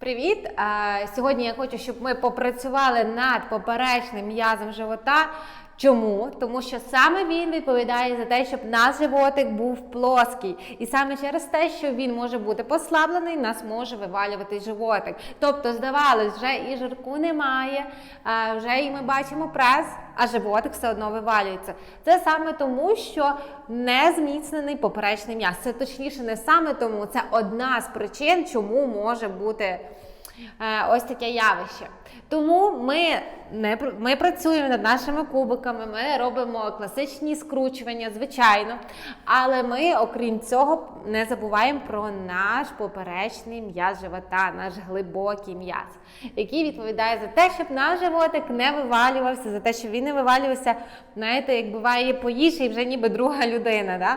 Привіт! Сьогодні я хочу, щоб ми попрацювали над поперечним м'язом живота. Чому? Тому що саме він відповідає за те, щоб наш животик був плоский. І саме через те, що він може бути послаблений, нас може вивалювати животик. Тобто, здавалось, вже і жирку немає, вже і ми бачимо прес, а животик все одно вивалюється. Це саме тому, що не зміцнений поперечний м'яз. Це точніше не саме тому, це одна з причин, чому може бути. Е, Ось таке явище. Тому ми не ми працюємо над нашими кубиками, ми робимо класичні скручування, звичайно. Але ми, окрім цього, не забуваємо про наш поперечний м'яз живота, наш глибокий м'яз, який відповідає за те, щоб наш животик не вивалювався, за те, щоб він не вивалювався, знаєте, як буває поїж і вже ніби друга людина. Да?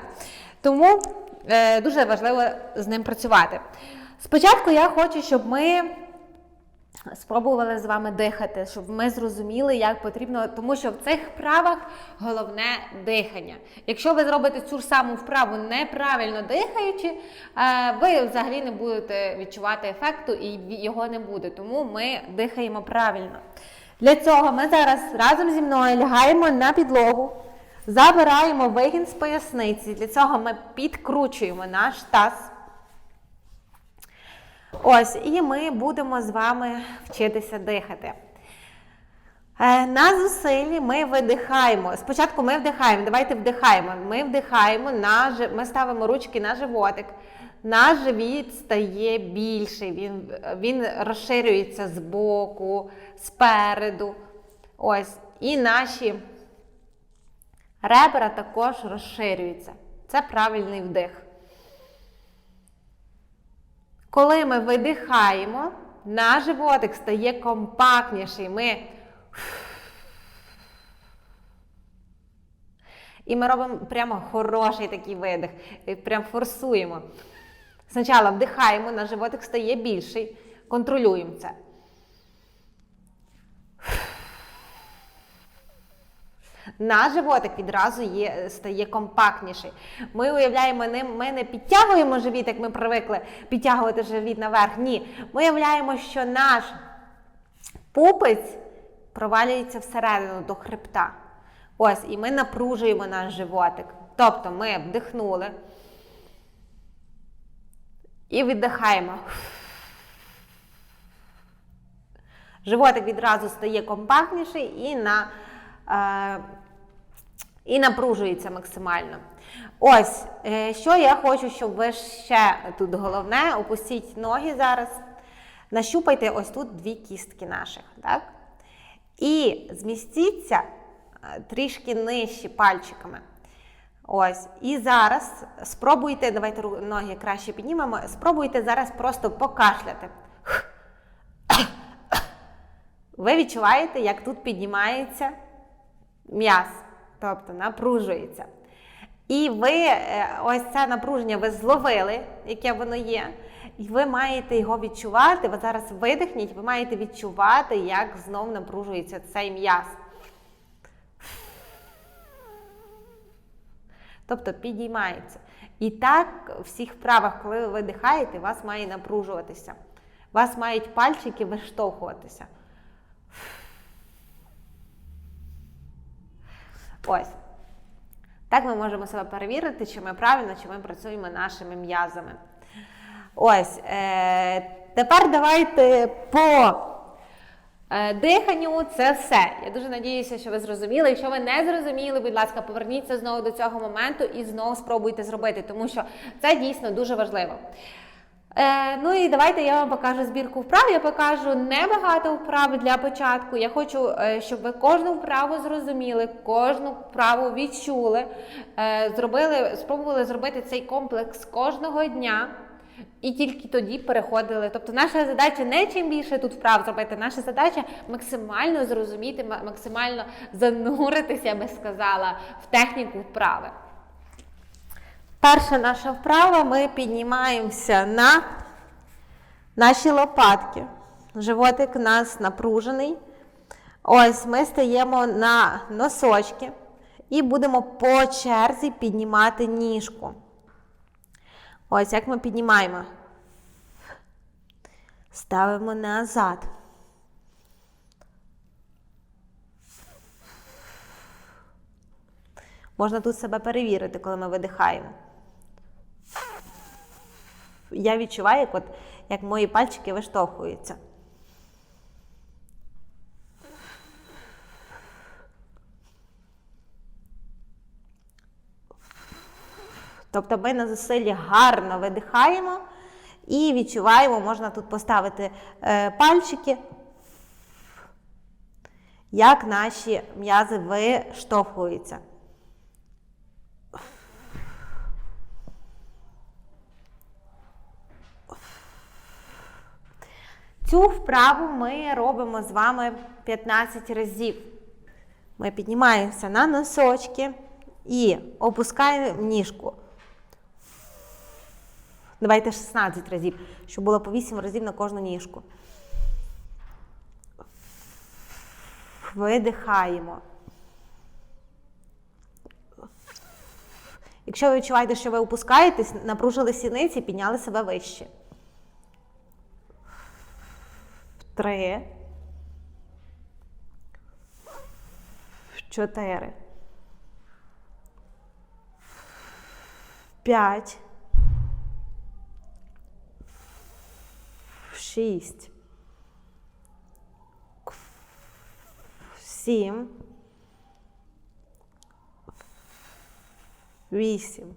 Тому е, дуже важливо з ним працювати. Спочатку я хочу, щоб ми спробували з вами дихати, щоб ми зрозуміли, як потрібно, тому що в цих вправах головне дихання. Якщо ви зробите цю ж саму вправу неправильно дихаючи, е, ви взагалі не будете відчувати ефекту і його не буде. Тому ми дихаємо правильно. Для цього ми зараз разом зі мною лягаємо на підлогу, забираємо вигін з поясниці. Для цього ми підкручуємо наш таз. Ось, і ми будемо з вами вчитися дихати. Е, На зусиллі ми видихаємо. Спочатку ми вдихаємо. Давайте вдихаємо. Ми вдихаємо, на, ми ставимо ручки на животик. Наш живіт стає більший, він, він розширюється з боку, спереду. Ось. І наші ребра також розширюються. Це правильний вдих. Коли ми видихаємо, наш животик стає компактніший. Ми і ми робимо прямо хороший такий видих. Прям форсуємо. Спочатку вдихаємо, наш животик стає більший. Контролюємо це. Наш животик відразу є, стає компактніший. Ми уявляємо, ми не підтягуємо живіт, як ми привикли підтягувати живіт наверх. Ні. Ми уявляємо, що наш пупець провалюється всередину до хребта. Ось, і ми напружуємо наш животик. Тобто ми вдихнули і віддихаємо. Животик відразу стає компактніший і на. І напружується максимально. Ось, е, що я хочу, щоб ви ще тут головне, опустіть ноги зараз. Нащупайте ось тут дві кістки наших. Так? І змістіться е, трішки нижче пальчиками. Ось. І зараз спробуйте, давайте ноги краще піднімемо, спробуйте зараз просто покашляти. Ви відчуваєте, як тут піднімається м'яз, тобто напружується. І ви е, ось це напруження ви зловили, яке воно є, і ви маєте його відчувати. Ви зараз видихніть, ви маєте відчувати, як знов напружується цей м'яз. Тобто підіймається. І так в всіх вправах, коли ви видихаєте, вас має напружуватися. Вас мають пальчики виштовхуватися. Ось. Так ми можемо себе перевірити, чи ми правильно, чи ми працюємо нашими м'язами. Ось. Е, тепер давайте по е, диханню це все. Я дуже надіюся, що ви зрозуміли. Якщо ви не зрозуміли, будь ласка, поверніться знову до цього моменту і знову спробуйте зробити, тому що це дійсно дуже важливо. Е, ну і давайте я вам покажу збірку вправ. Я покажу небагато вправ для початку. Я хочу, е, щоб ви кожну вправу зрозуміли, кожну вправу відчули, е, зробили, спробували зробити цей комплекс кожного дня. І тільки тоді переходили. Тобто наша задача не чим більше тут вправ зробити, наша задача максимально зрозуміти, максимально зануритися, я би сказала, в техніку вправи. Перша наша вправа, ми піднімаємося на наші лопатки. Животик у нас напружений. Ось ми стаємо на носочки і будемо по черзі піднімати ніжку. Ось як ми піднімаємо. Ставимо назад. Можна тут себе перевірити, коли ми видихаємо. Я відчуваю, як, от, як мої пальчики виштовхуються. Тобто ми на зусиллі гарно видихаємо і відчуваємо, можна тут поставити е, пальчики, як наші м'язи виштовхуються. Цю вправу ми робимо з вами 15 разів. Ми піднімаємося на носочки і опускаємо ніжку. Давайте 16 разів, щоб було по 8 разів на кожну ніжку. Видихаємо. Якщо ви відчуваєте, що ви опускаєтесь, напружили сіниці, підняли себе вище. Три. Чотири. П'ять. Шість. Сім. Вісім.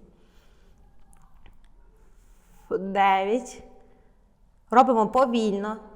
Дев'ять. Робимо повільно.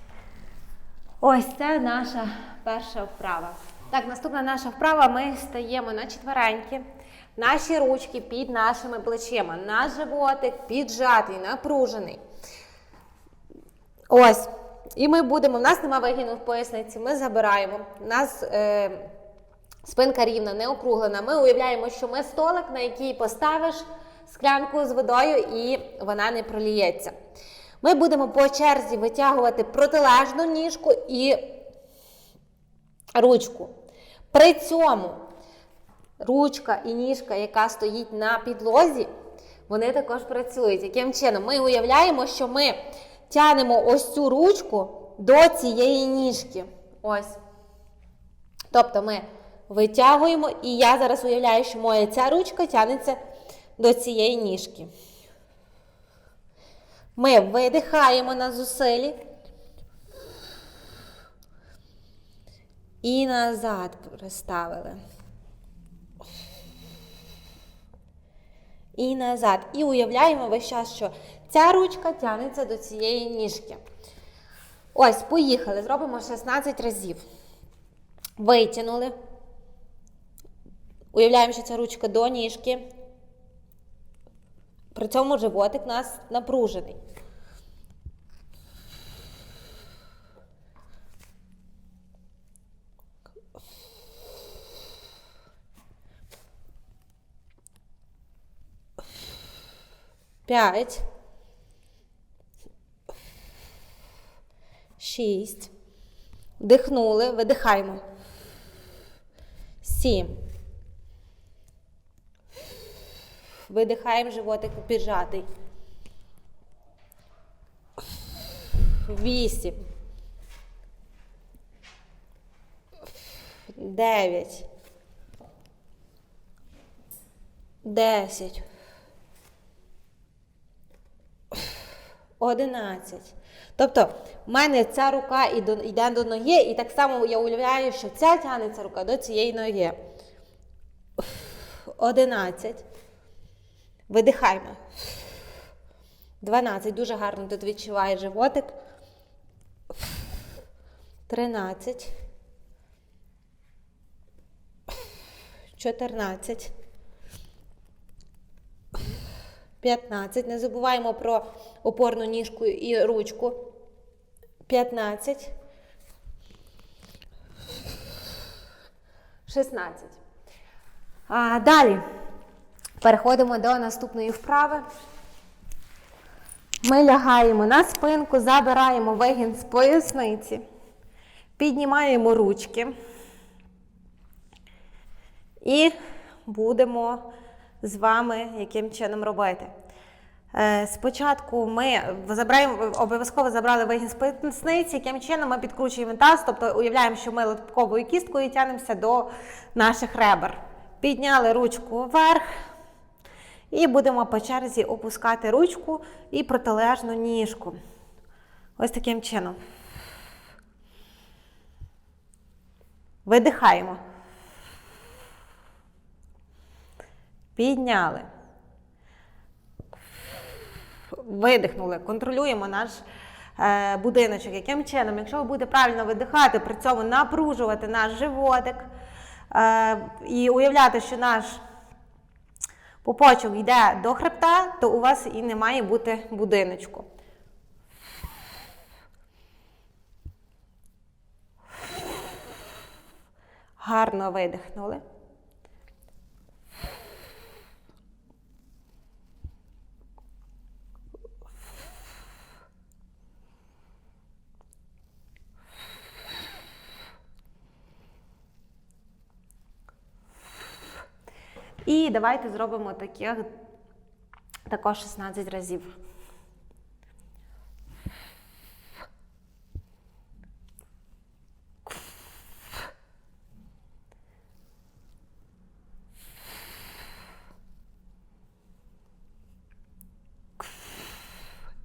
Ось це наша перша вправа. Так, наступна наша вправа. Ми стаємо на четвереньки. Наші ручки під нашими плечима. Наш животик піджатий, напружений. Ось. І ми будемо. У нас нема вигину в поясниці, ми забираємо. У нас е, спинка рівна, не округлена. Ми уявляємо, що ми столик, на який поставиш склянку з водою, і вона не проліється. Ми будемо по черзі витягувати протилежну ніжку і ручку. При цьому ручка і ніжка, яка стоїть на підлозі, вони також працюють. Яким чином? Ми уявляємо, що ми тянемо ось цю ручку до цієї ніжки. Ось. Тобто ми витягуємо, і я зараз уявляю, що моя ця ручка тягнеться до цієї ніжки. Ми видихаємо на зусиллі. І назад приставили. І назад. І уявляємо весь час, що ця ручка тягнеться до цієї ніжки. Ось, поїхали. Зробимо 16 разів. Витягнули. Уявляємо, що ця ручка до ніжки. При цьому животик нас напружений. П'ять. Шість. Дихнули, видихаємо. Сім. Видихаємо животик піджатий. Вісім. Дев'ять. Десять. Одинадцять. Тобто, в мене ця рука йде до ноги, і так само я уявляю, що ця тягнеться рука до цієї ноги. Одинадцять. Видихаємо. 12. Дуже гарно тут відчуває животик. 13. 14. 15. Не забуваємо про опорну ніжку і ручку. 15, 16. А, далі переходимо до наступної вправи. Ми лягаємо на спинку, забираємо вигін з поясниці, піднімаємо ручки і будемо з вами яким чином робити. Е, Спочатку ми забираємо, обов'язково забрали вигін з поясниці, яким чином ми підкручуємо таз, тобто уявляємо, що ми лотковою кісткою тягнемося до наших ребер. Підняли ручку вверх і будемо по черзі опускати ручку і протилежну ніжку. Ось таким чином. Видихаємо. Підняли. Видихнули. Контролюємо наш е, будиночок. Яким чином, якщо ви будете правильно видихати, при цьому напружувати наш животик е, і уявляти, що наш пупочок йде до хребта, то у вас і не має бути будиночку. Гарно видихнули. І давайте зробимо таких також 16 разів.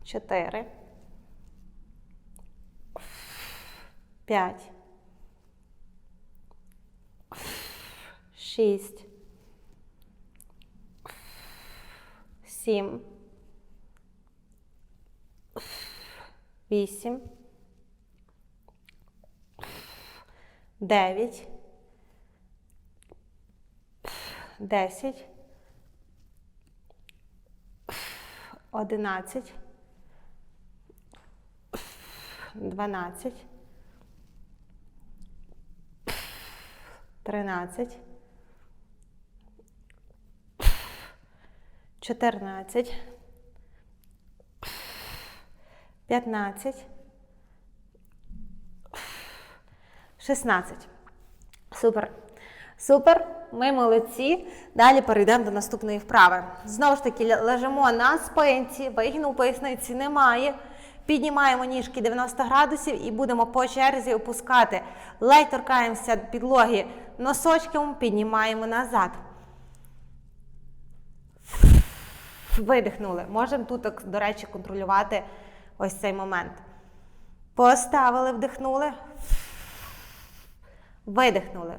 Чотири. П'ять. Шість. Сім. Вісім. Дев'ять. Десять. Одинадцять. Дванадцять. Тринадцять. Чотирнадцять. П'ятнадцять. Шістнадцять. Супер. Супер. Ми молодці. Далі перейдемо до наступної вправи. Знову ж таки, лежимо на спинці, вигину поясниці немає. Піднімаємо ніжки 90 градусів і будемо по черзі опускати. Ледь торкаємося підлоги носочком, піднімаємо назад. Видихнули. Можемо тут, до речі, контролювати ось цей момент. Поставили, вдихнули. Видихнули.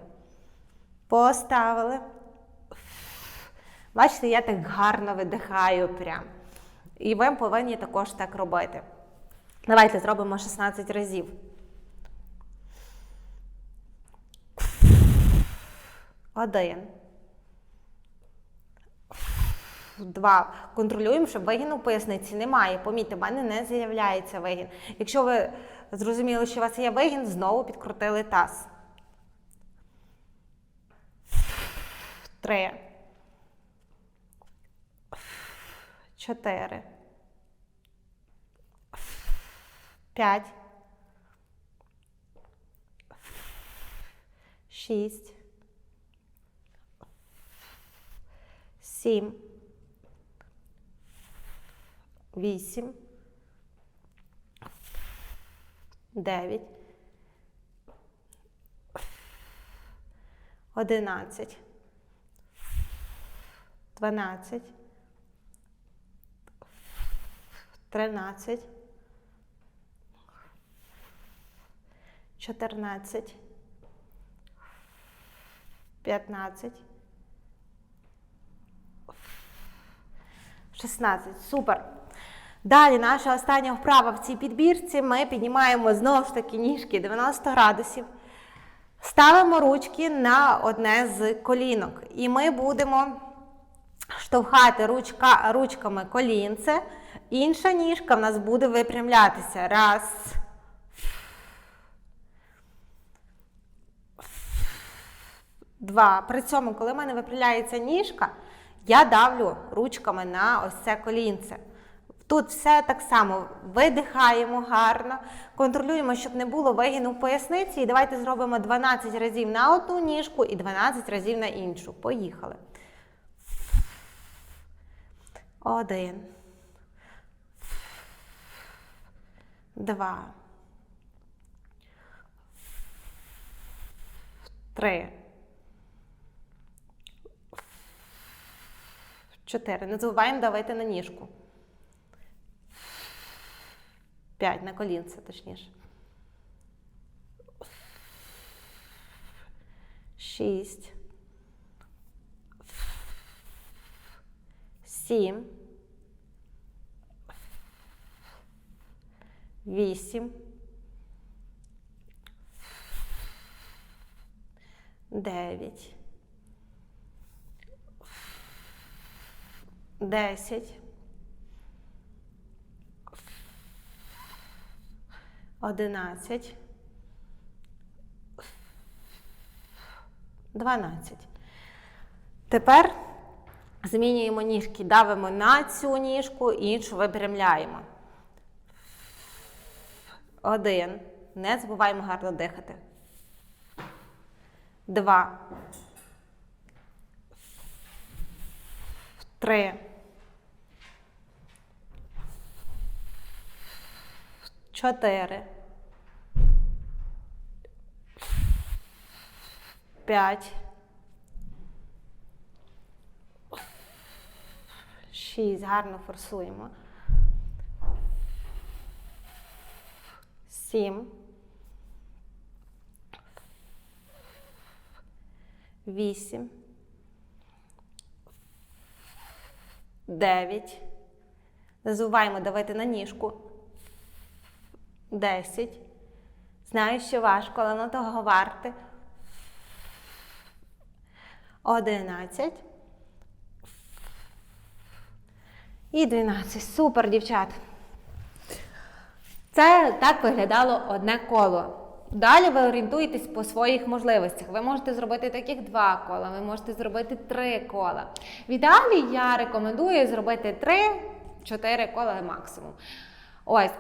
Поставили. Бачите, я так гарно видихаю прям. І ви повинні також так робити. Давайте зробимо 16 разів. Один. Два. Контролюємо, щоб вигін у поясниці немає. Помітьте, в мене не з'являється вигін. Якщо ви зрозуміли, що у вас є вигін, знову підкрутили таз. Три. Чотири. П'ять. Шість. Сім. Вісім. Дев'ять. Одинадцять. Дванадцять. Тринадцять. Чотирнадцять. П'ятнадцять. 16. Супер. Далі наша остання вправа в цій підбірці. Ми піднімаємо знову ж таки ніжки 90 градусів. Ставимо ручки на одне з колінок. І ми будемо штовхати ручка, ручками колінце. Інша ніжка в нас буде випрямлятися. Раз. Два. При цьому, коли в мене випрямляється ніжка, я давлю ручками на ось це колінце. Тут все так само видихаємо гарно, контролюємо, щоб не було вигину в поясниці. І давайте зробимо 12 разів на одну ніжку і 12 разів на іншу. Поїхали. Один. Два. Три. Чотири. Не забуваємо давити на ніжку. П'ять на колінце, точніше. Шість. Сім. Вісім. Дев'ять. Десять. Одинадцять. Дванадцять. Тепер змінюємо ніжки, давимо на цю ніжку, іншу випрямляємо. Один. Не забуваємо гарно дихати. Два. Три. Чотири. П'ять. Шість. Гарно форсуємо. Сім. Вісім. Дев'ять. Не забуваємо на ніжку. Десять. Знаю, що важко, але на того варте. Одинадцять. І дванадцять. Супер, дівчат. Це так виглядало одне коло. Далі ви орієнтуєтесь по своїх можливостях. Ви можете зробити таких два кола, ви можете зробити три кола. В ідеалі я рекомендую зробити три-чотири кола максимум. Ось.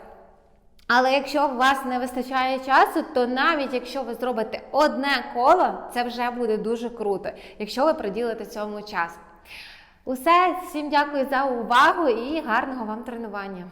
Але якщо у вас не вистачає часу, то навіть якщо ви зробите одне коло, це вже буде дуже круто, якщо ви приділите цьому час. Усе, всім дякую за увагу і гарного вам тренування.